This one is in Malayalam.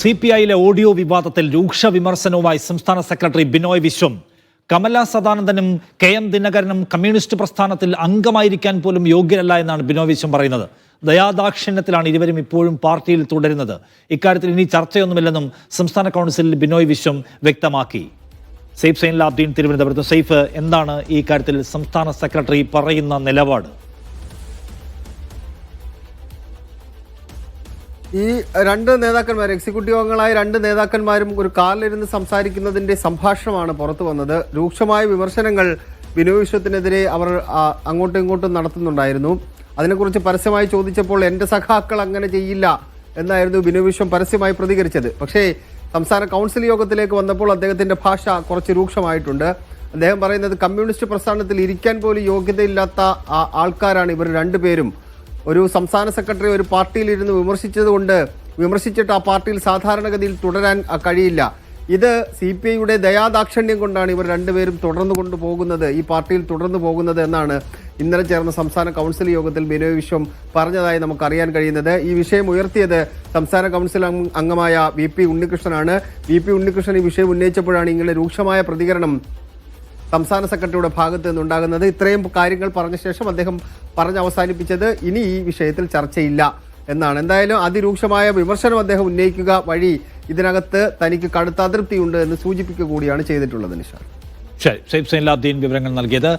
സി പി ഐയിലെ ഓഡിയോ വിവാദത്തിൽ രൂക്ഷ വിമർശനവുമായി സംസ്ഥാന സെക്രട്ടറി ബിനോയ് വിശ്വം. കമല സദാനന്ദനും കെ എം ദിനകരനും കമ്മ്യൂണിസ്റ്റ് പ്രസ്ഥാനത്തിൽ അംഗമായിരിക്കാൻ പോലും യോഗ്യരല്ല എന്നാണ് ബിനോയ് വിശ്വം പറയുന്നത്. ദയാദാക്ഷിണ്യത്തിലാണ് ഇരുവരും ഇപ്പോഴും പാർട്ടിയിൽ തുടരുന്നത്. ഇക്കാര്യത്തിൽ ഇനി ചർച്ചയൊന്നുമില്ലെന്നും സംസ്ഥാന കൗൺസിലിൽ ബിനോയ് വിശ്വം വ്യക്തമാക്കി. സെയ്ഫ് സൈൻ ലാബ്ദീൻ തിരുവനന്തപുരത്ത്. സെയ്ഫ് എന്താണ് ഈ കാര്യത്തിൽ സംസ്ഥാന സെക്രട്ടറി പറയുന്ന നിലപാട്? ഈ രണ്ട് നേതാക്കന്മാർ എക്സിക്യൂട്ടീവ് അംഗങ്ങളായ രണ്ട് നേതാക്കന്മാരും ഒരു കാറിലിരുന്ന് സംസാരിക്കുന്നതിന്റെ സംഭാഷണമാണ് പുറത്തു വന്നത്. രൂക്ഷമായ വിമർശനങ്ങൾ ബിനോയ് വിശ്വത്തിനെതിരെ അവർ അങ്ങോട്ടും ഇങ്ങോട്ടും നടത്തുന്നുണ്ടായിരുന്നു. അതിനെക്കുറിച്ച് പരസ്യമായി ചോദിച്ചപ്പോൾ എന്റെ സഖാക്കൾ അങ്ങനെ ചെയ്യില്ല എന്നായിരുന്നു ബിനോയ് വിശ്വം പരസ്യമായി പ്രതികരിച്ചത്. പക്ഷേ സംസ്ഥാന കൗൺസിൽ യോഗത്തിലേക്ക് വന്നപ്പോൾ അദ്ദേഹത്തിന്റെ ഭാഷ കുറച്ച് രൂക്ഷമായിട്ടുണ്ട്. അദ്ദേഹം പറയുന്നത് കമ്മ്യൂണിസ്റ്റ് പ്രസ്ഥാനത്തിൽ ഇരിക്കാൻ പോലും യോഗ്യതയില്ലാത്ത ആൾക്കാരാണ് ഇവർ രണ്ടുപേരും. ഒരു സംസ്ഥാന സെക്രട്ടറി ഒരു പാർട്ടിയിൽ ഇരുന്ന് വിമർശിച്ചതുകൊണ്ട് വിമർശിച്ചിട്ട് ആ പാർട്ടിയിൽ സാധാരണഗതിയിൽ തുടരാൻ കഴിയില്ല. ഇത് സി പി ഐയുടെ ദയാദാക്ഷിണ്യം കൊണ്ടാണ് ഇവർ രണ്ടുപേരും തുടർന്നു കൊണ്ടുപോകുന്നത് ഈ പാർട്ടിയിൽ തുടർന്നു പോകുന്നത് എന്നാണ് ഇന്നലെ ചേർന്ന സംസ്ഥാന കൗൺസിൽ യോഗത്തിൽ ബിനോയ് വിശ്വം പറഞ്ഞതായി നമുക്ക് അറിയാൻ കഴിയുന്നത്. ഈ വിഷയം ഉയർത്തിയത് സംസ്ഥാന കൗൺസിൽ അംഗമായ വി പി ഉണ്ണികൃഷ്ണനാണ്. വി പി ഉണ്ണികൃഷ്ണൻ ഈ വിഷയം ഉന്നയിച്ചപ്പോഴാണ് ഇങ്ങനെ രൂക്ഷമായ പ്രതികരണം സംസ്ഥാന സെക്രട്ടറിയുടെ ഭാഗത്ത് നിന്നുണ്ടാകുന്നത്. ഇത്രയും കാര്യങ്ങൾ പറഞ്ഞ ശേഷം അദ്ദേഹം പറഞ്ഞ് അവസാനിപ്പിച്ചത് ഇനി ഈ വിഷയത്തിൽ ചർച്ചയില്ല എന്നാണ്. എന്തായാലും അതിരൂക്ഷമായ വിമർശനം അദ്ദേഹം ഉന്നയിക്കുക വഴി ഇതിനകത്ത് തനിക്ക് കടുത്ത അതൃപ്തിയുണ്ട് എന്ന് സൂചിപ്പിക്കുക കൂടിയാണ് ചെയ്തിട്ടുള്ളത് നിഷാദ്. ശരി വിവരങ്ങൾ നൽകിയത്